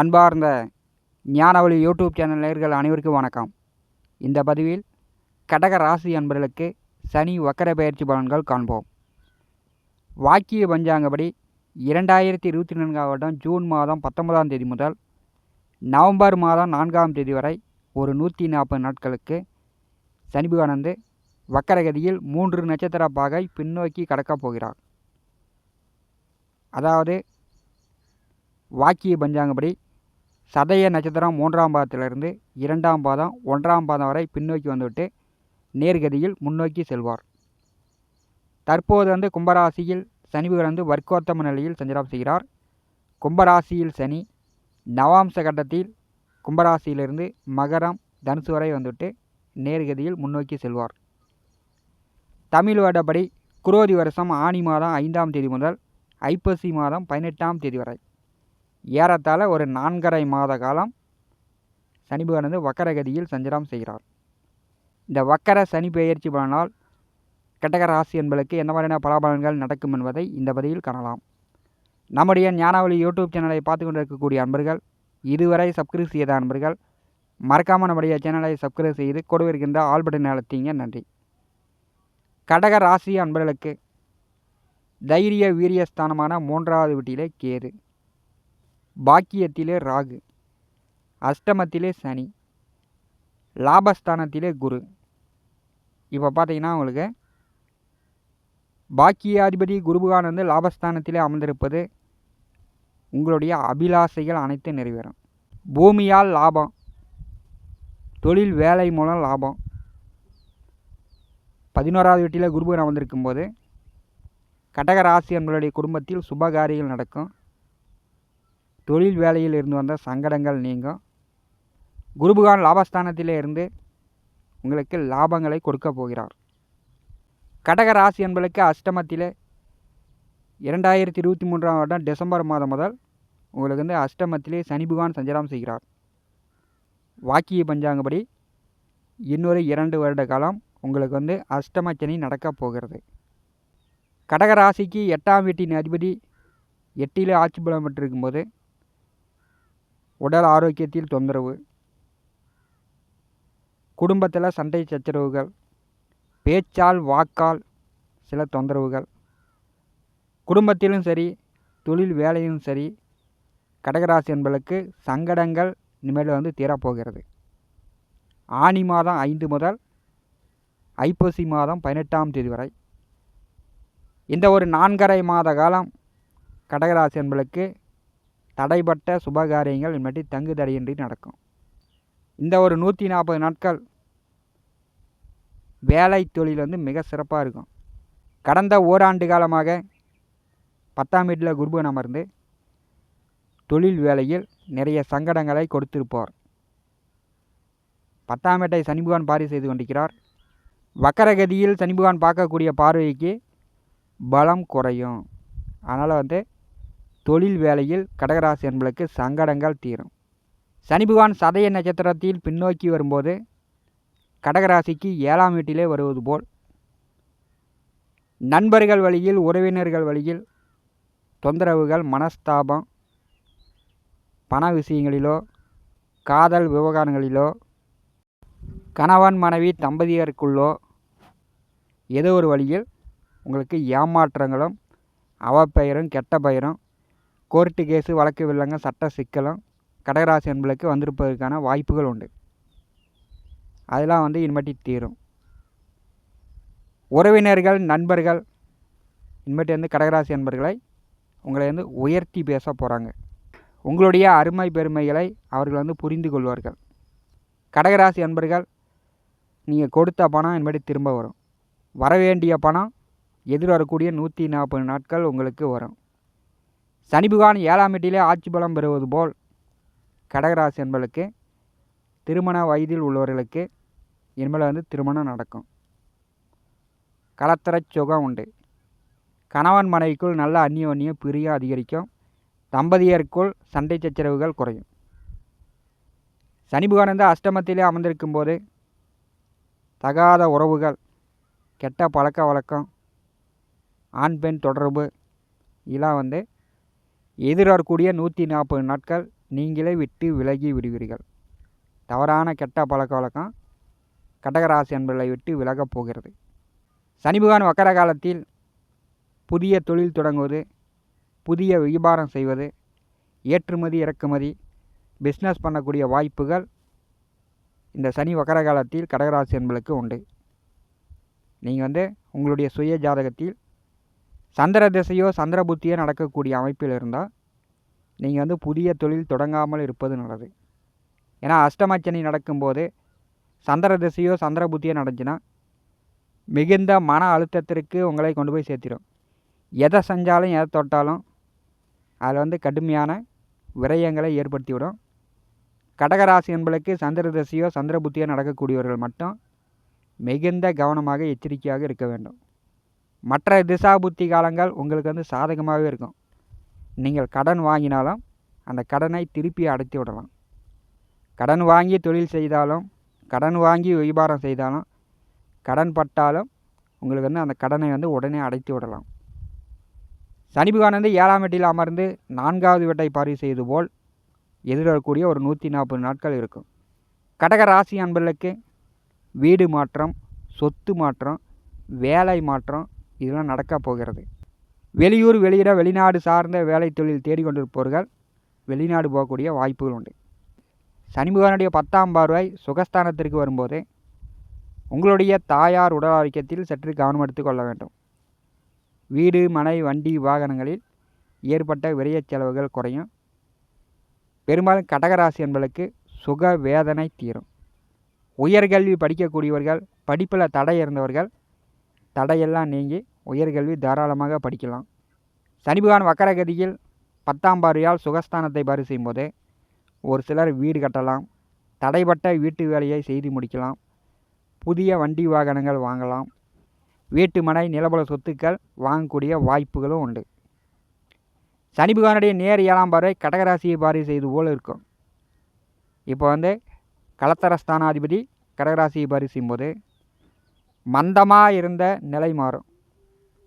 அன்பார்ந்த ஞானவழி YouTube channel நேர்கள் அனைவருக்கும் வணக்கம். இந்த பதிவில் கடக ராசி அன்பர்களுக்கு சனி வக்கர பயிற்சி பலன்கள் காண்போம். வாக்கிய பஞ்சாங்கப்படி இரண்டாயிரத்தி இருபத்தி நான்காம் வருடம் ஜூன் மாதம் பத்தொன்பதாம் தேதி முதல் நவம்பர் மாதம் நான்காம் தேதி வரை ஒரு நூற்றி நாற்பது நாட்களுக்கு சனி வக்கரகதியில் மூன்று நட்சத்திர பாகை பின்னோக்கி கடக்கப் போகிறார். அதாவது வாக்கிய பஞ்சாங்கப்படி சதய நட்சத்திரம் மூன்றாம் பாதத்திலிருந்து இரண்டாம் பாதம் ஒன்றாம் பாதம் வரை பின்னோக்கி வந்துவிட்டு நேர்கதியில் முன்னோக்கி செல்வார். தற்போது வந்து கும்பராசியில் சனி வந்து வர்க்கோத்தம நிலையில் சஞ்சாரம் செய்கிறார். கும்பராசியில் சனி நவாம்ச கட்டத்தில் கும்பராசியிலிருந்து மகரம் தனுசு வரை வந்துவிட்டு நேர்கதியில் முன்னோக்கி செல்வார். தமிழ் வருடப்படி குரோதி வருஷம் ஆனி மாதம் ஐந்தாம் தேதி முதல் ஐப்பசி மாதம் பதினெட்டாம் தேதி வரை. ஏறத்தாழ ஒரு நான்கரை மாத காலம் சனி பகவான் வந்து வக்கரகதியில் சஞ்சாரம் செய்கிறார். இந்த வக்கர சனி பெயர்ச்சி பலனால் கடக ராசி என்பதற்கு என்ன மாதிரியான பலாபலன்கள் நடக்கும் என்பதை இந்த பதிவில் காணலாம். நம்முடைய ஞானாவளி யூடியூப் சேனலை பார்த்து கொண்டிருக்கக்கூடிய அன்பர்கள் இதுவரை சப்ஸ்கிரைப் செய்த அன்பர்கள் மறக்காமல் நம்முடைய சேனலை சப்ஸ்கிரைப் செய்து கொடுவிருக்கின்ற ஆல் பட்டன் அழுத்திங்க. நன்றி. கடக ராசி அன்பர்களுக்கு தைரிய வீரியஸ்தானமான மூன்றாவது வீட்டிலே கேது. பாக்கியத்திலே ராகு அஷ்டமத்திலே சனி லாபஸ்தானத்திலே குரு. இப்போ பார்த்தீங்கன்னா உங்களுக்கு பாக்கியாதிபதி குருபகான் வந்து லாபஸ்தானத்திலே அமர்ந்திருப்பது உங்களுடைய அபிலாசைகள் அனைத்தும் நிறைவேறும். பூமியால் லாபம் தொழில் வேலை மூலம் லாபம். பதினோராவது வீட்டில் குருபகன் அமர்ந்திருக்கும் போது கடகராசி என்பவருடைய குடும்பத்தில் சுபகாரியங்கள் நடக்கும். தொழில் வேலையில் இருந்து வந்த சங்கடங்கள் நீங்கும். குருபகான் லாபஸ்தானத்திலே இருந்து உங்களுக்கு லாபங்களை கொடுக்க போகிறார். கடக ராசி என்பதற்கு அஷ்டமத்திலே இரண்டாயிரத்தி இருபத்தி மூன்றாம் வருடம் டிசம்பர் மாதம் முதல் உங்களுக்கு வந்து அஷ்டமத்திலே சனி பகவான் சஞ்சாரம் செய்கிறார். வாக்கிய பஞ்சாங்கப்படி இன்னொரு இரண்டு வருட காலம் உங்களுக்கு வந்து அஷ்டம சனி நடக்கப் போகிறது. கடகராசிக்கு எட்டாம் வீட்டின் அதிபதி எட்டிலே ஆட்சி பலம் பெற்றிருக்கும்போது உடல் ஆரோக்கியத்தில் தொந்தரவு. குடும்பத்தில் சண்டை சச்சரவுகள். பேச்சால் வாக்கால் சில தொந்தரவுகள். குடும்பத்திலும் சரி தொழில் வேலையும் சரி கடகராசி என்பதற்கு சங்கடங்கள் இனிமேல் வந்து தீரப்போகிறது. ஆனி மாதம் ஐந்து முதல் ஐப்பசி மாதம் பதினெட்டாம் தேதி வரை. இந்த ஒரு நான்கரை மாத காலம் கடகராசி என்பதற்கு தடைப்பட்ட சுபகாரியங்கள் இனிமேட்டு தங்கு தடையின்றி நடக்கும். இந்த ஒரு நூற்றி நாற்பது நாட்கள் வேலை தொழில் வந்து மிக சிறப்பாக இருக்கும். கடந்த ஓராண்டு காலமாக பத்தாம் வீட்டில் குருபன் அமர்ந்து தொழில் வேலையில் நிறைய சங்கடங்களை கொடுத்திருப்பார். பத்தாம் வீட்டை சனிபகவான் பாரி செய்து கொண்டிருக்கிறார். வக்கரகதியில் சனிபகவான் பார்க்கக்கூடிய பார்வைக்கு பலம் குறையும். அதனால் வந்து தொழில் வேலையில் கடகராசி என்பளுக்கு சங்கடங்கள் தீரும். சனி பகவான் சதய நட்சத்திரத்தில் பின்னோக்கி வரும்போது கடகராசிக்கு ஏழாம் வீட்டிலே வருவது போல். நண்பர்கள் வழியில் உறவினர்கள் வழியில் தொந்தரவுகள் மனஸ்தாபம் பண விஷயங்களிலோ காதல் விவகாரங்களிலோ கணவன் மனைவி தம்பதியருக்குள்ளோ ஏதோ ஒரு வழியில் உங்களுக்கு ஏமாற்றங்களும் அவப்பெயரும் கெட்ட பெயரும் கோர்ட்டு கேஸு வழக்கு வில்லங்க சட்ட சிக்கலும் கடகராசி என்பளுக்கு வந்திருப்பதற்கான வாய்ப்புகள் உண்டு. அதெல்லாம் வந்து இனிமேட்டி தீரும். உறவினர்கள் நண்பர்கள் இனிமேட்டு வந்து கடகராசி அன்பர்களை உங்களை வந்து உயர்த்தி பேச போகிறாங்க உங்களுடைய அருமை பெருமைகளை அவர்கள் வந்து புரிந்து கொள்வார்கள். கடகராசி அன்பர்கள் நீங்கள் கொடுத்த பணம் இனிமேட்டு திரும்ப வரும். வரவேண்டிய பணம் எதிர்வரக்கூடிய நூற்றி நாற்பது நாட்கள் உங்களுக்கு வரும். சனி ஏழாம் வீட்டிலே ஆட்சி பலம் பெறுவது போல் கடகராசி என்பளுக்கு திருமண வயதில் உள்ளவர்களுக்கு இனிமேல் வந்து திருமணம் நடக்கும். கலத்தர சுகம் உண்டு. கணவன் மனைவிக்குள் நல்ல அந்நியோன்யம் பிரியம் அதிகரிக்கும். தம்பதியருக்குள் சண்டை சச்சரவுகள் குறையும். சனி பகவான் வந்து அஷ்டமத்திலே அமர்ந்திருக்கும் போது தகாத உறவுகள் கெட்ட பழக்க வழக்கம் ஆண் பெண் தொடர்பு இதெல்லாம் வந்து எதிர்வரக்கூடிய நூற்றி நாற்பது நாட்கள் நீங்களே விட்டு விலகி விடுவீர்கள். தவறான கெட்ட பழக்க வழக்கம் கடகராசி என்பதை விட்டு விலகப் போகிறது. சனிபகவான் வக்கர காலத்தில் புதிய தொழில் தொடங்குவது புதிய வியாபாரம் செய்வது ஏற்றுமதி இறக்குமதி பிஸ்னஸ் பண்ணக்கூடிய வாய்ப்புகள் இந்த சனி வக்கர காலத்தில் கடகராசி என்பளுக்கு உண்டு. நீங்கள் வந்து உங்களுடைய சுய ஜாதகத்தில் சந்திர திசையோ சந்திர புத்தியோ நடக்கக்கூடிய அமைப்பில் இருந்தால் நீங்கள் வந்து புதிய தொழில் தொடங்காமல் இருப்பது நல்லது. ஏன்னா அஷ்டமச்சனி நடக்கும்போது சந்திர திசையோ சந்திர புத்தியோ நடந்துச்சுன்னா மிகுந்த மன அழுத்தத்திற்கு உங்களை கொண்டு போய் சேர்த்திடும். எதை செஞ்சாலும் எதை தொட்டாலும் அதில் வந்து கடுமையான விரயங்களை ஏற்படுத்திவிடும். கடகராசி என்பளுக்கு சந்திர திசையோ சந்திர புத்தியோ நடக்கக்கூடியவர்கள் மட்டும் மிகுந்த கவனமாக எச்சரிக்கையாக இருக்க வேண்டும். மற்ற திசா புத்தி காலங்கள் உங்களுக்கு வந்து சாதகமாகவே இருக்கும். நீங்கள் கடன் வாங்கினாலும் அந்த கடனை திருப்பி அடைத்து விடலாம். கடன் வாங்கி தொழில் செய்தாலும் கடன் வாங்கி வியாபாரம் செய்தாலும் கடன் பட்டாலும் உங்களுக்கு வந்து அந்த கடனை வந்து உடனே அடைத்து விடலாம். சனி பகவான் வந்து ஏழாம் வீட்டில் அமர்ந்து நான்காவது வீட்டை பார்வை செய்து போல் எதிர்வரக்கூடிய ஒரு நூற்றி நாற்பது நாட்கள் இருக்கும். கடக ராசி அன்பர்களுக்கு வீடு மாற்றம் சொத்து மாற்றம் வேலை மாற்றம் இதெல்லாம் நடக்க போகிறது. வெளியூர் வெளியிட வெளிநாடு சார்ந்த வேலை தொழில் தேடிக்கொண்டிருப்பவர்கள் வெளிநாடு போகக்கூடிய வாய்ப்புகள் உண்டு. சனி பகவானுடைய பத்தாம் பார்வை சுகஸ்தானத்திற்கு வரும்போது உங்களுடைய தாயார் உடல் ஆரோக்கியத்தில் சற்று கவனம் எடுத்து கொள்ள வேண்டும். வீடு மனை வண்டி வாகனங்களில் ஏற்பட்ட விரைய செலவுகள் குறையும். பெரும்பாலும் கடகராசி என்பதற்கு சுக வேதனை தீரும். உயர்கல்வி படிக்கக்கூடியவர்கள் படிப்பில் தடை இருந்தவர்கள் தடையெல்லாம் நீங்கி உயர்கல்வி தாராளமாக படிக்கலாம். சனி பகவான் வக்கரகதியில் பத்தாம் பாரியால் சுகஸ்தானத்தை பாரு செய்யும்போது ஒரு சிலர் வீடு கட்டலாம் தடைப்பட்ட வீட்டு வேலையை செய்து முடிக்கலாம் புதிய வண்டி வாகனங்கள் வாங்கலாம் வீட்டு மனை நிலபல சொத்துக்கள் வாங்கக்கூடிய வாய்ப்புகளும் உண்டு. சனி பகவானுடைய நேர் ஏழாம் பார்வை கடகராசியை பாரி செய்து போல் இருக்கும். இப்போ வந்து கலத்தரஸ்தானாதிபதி கடகராசியை பார்வை செய்யும்போது மந்தமாக இருந்த நிலை மாறும்.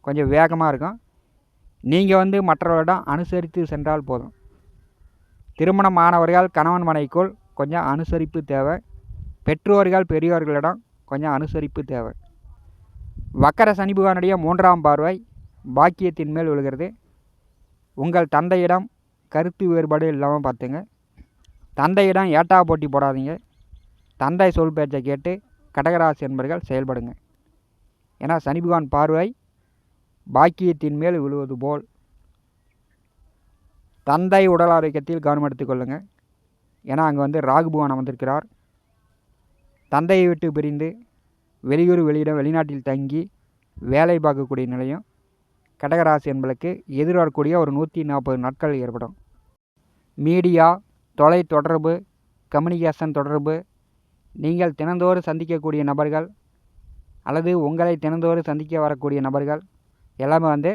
கொஞ்சம் வேகமாக இருக்கும். நீங்கள் வந்து மற்றவர்களிடம் அனுசரித்து சென்றால் போதும். திருமணம் ஆனவர்கள் கணவன் மனைக்குள் கொஞ்சம் அனுசரிப்பு தேவை. பெற்றோர்கள் பெரியோர்களிடம் கொஞ்சம் அனுசரிப்பு தேவை. வக்கர சனி பகவானுடைய மூன்றாம் பார்வை பாக்கியத்தின் மேல் விழுகிறது. உங்கள் தந்தையிடம் கருத்து வேறுபாடு இல்லாமல் பார்த்துங்க. தந்தையிடம் ஏட்டா போட்டி போடாதீங்க. தந்தை சொல் பேச்சை கேட்டு கடகராசி என்பர்கள் செயல்படுங்க. ஏன்னா சனி பகவான் பார்வை பாக்கியத்தின் மேல் விழுவது போல். தந்தை உடல் ஆரோக்கியத்தில் கவனம் எடுத்துக்கொள்ளுங்கள் ஏன்னா அங்கே வந்து ராகுபவான் அமர்ந்திருக்கிறார். தந்தையை விட்டு பிரிந்து வெளியூர் வெளியிடம் வெளிநாட்டில் தங்கி வேலை பார்க்கக்கூடிய நிலையம் கடகராசி என்பதற்கு எதிர்வரக்கூடிய ஒரு நூற்றி நாற்பது நாட்கள் ஏற்படும். மீடியா தொலை தொடர்பு கம்யூனிகேஷன் தொடர்பு நீங்கள் தினந்தோறும் சந்திக்கக்கூடிய நபர்கள் அல்லது உங்களை தினந்தோறும் சந்திக்க வரக்கூடிய நபர்கள் எல்லாமே வந்து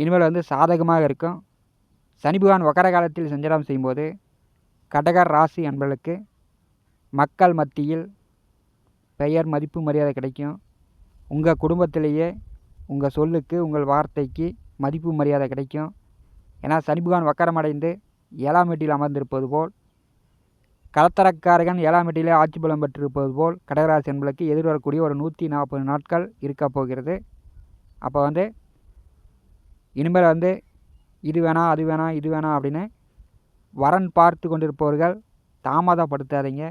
இனிமேல் வந்து சாதகமாக இருக்கும். சனி பகவான் வக்கர காலத்தில் சஞ்சாரம் செய்யும்போது கடகர் ராசி என்பளுக்கு மக்கள் மத்தியில் பெயர் மதிப்பு மரியாதை கிடைக்கும். உங்கள் குடும்பத்திலேயே உங்கள் சொல்லுக்கு உங்கள் வார்த்தைக்கு மதிப்பு மரியாதை கிடைக்கும். ஏன்னா சனி பகவான் வக்கரமடைந்து ஏழாம் வீட்டில் அமர்ந்திருப்பது போல் கலத்தரக்காரகன் ஏழாம் வீட்டிலே ஆட்சி பலம் பெற்றிருப்பது போல் கடகராசி என்பளுக்கு எதிர்வரக்கூடிய ஒரு நூற்றி நாற்பது நாட்கள் இருக்கப் போகிறது. அப்போ வந்து இனிமேல் வந்து இது வேணாம் அது வேணாம் இது வேணாம் அப்படின்னு வரன் பார்த்து கொண்டிருப்பவர்கள் தாமதப்படுத்தாதீங்க.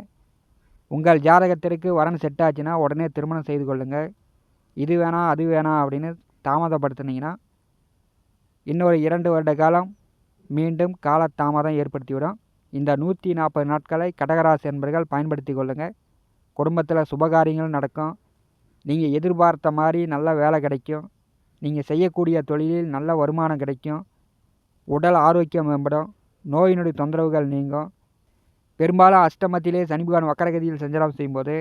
உங்கள் ஜாதகத்திற்கு வரன் செட் ஆச்சுன்னா உடனே திருமணம் செய்து கொள்ளுங்கள். இது வேணாம் அது வேணாம் அப்படின்னு தாமதப்படுத்துனீங்கன்னா இன்னொரு இரண்டு வருட காலம் மீண்டும் கால தாமதம் ஏற்படுத்திவிடும். இந்த நூற்றி நாற்பது நாட்களை கடகராசி என்பர்கள் பயன்படுத்தி கொள்ளுங்கள். குடும்பத்தில் சுபகாரியங்கள் நடக்கும். நீங்கள் எதிர்பார்த்த மாதிரி நல்ல வேலை கிடைக்கும். நீங்கள் செய்யக்கூடிய தொழிலில் நல்ல வருமானம் கிடைக்கும். உடல் ஆரோக்கியம் மேம்படும். நோய் நொடி தொந்தரவுகள் நீங்கும். பெரும்பாலும் அஷ்டமத்திலே சனிபகவான் வக்கரகதியில் சஞ்சாரம் செய்யும்போது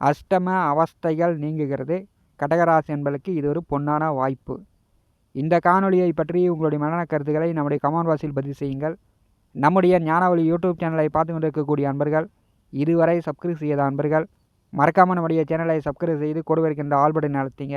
அஷ்டம அவஸ்தைகள் நீங்குகிறது. கடகராசி என்பதற்கு இது ஒரு பொன்னான வாய்ப்பு. இந்த காணொலியை பற்றி உங்களுடைய மனன கருத்துக்களை நம்முடைய கமான் வாசியில் பதிவு செய்யுங்கள். நம்முடைய ஞானவழி யூடியூப் சேனலை பார்த்து கொண்டிருக்கக்கூடிய அன்பர்கள் இதுவரை சப்ஸ்கிரைப் செய்யாத அன்பர்கள் மறக்காமல் நம்முடைய சேனலை சப்ஸ்கிரைப் செய்து கொடுவிருக்கின்ற ஆல்படன் நடத்திங்க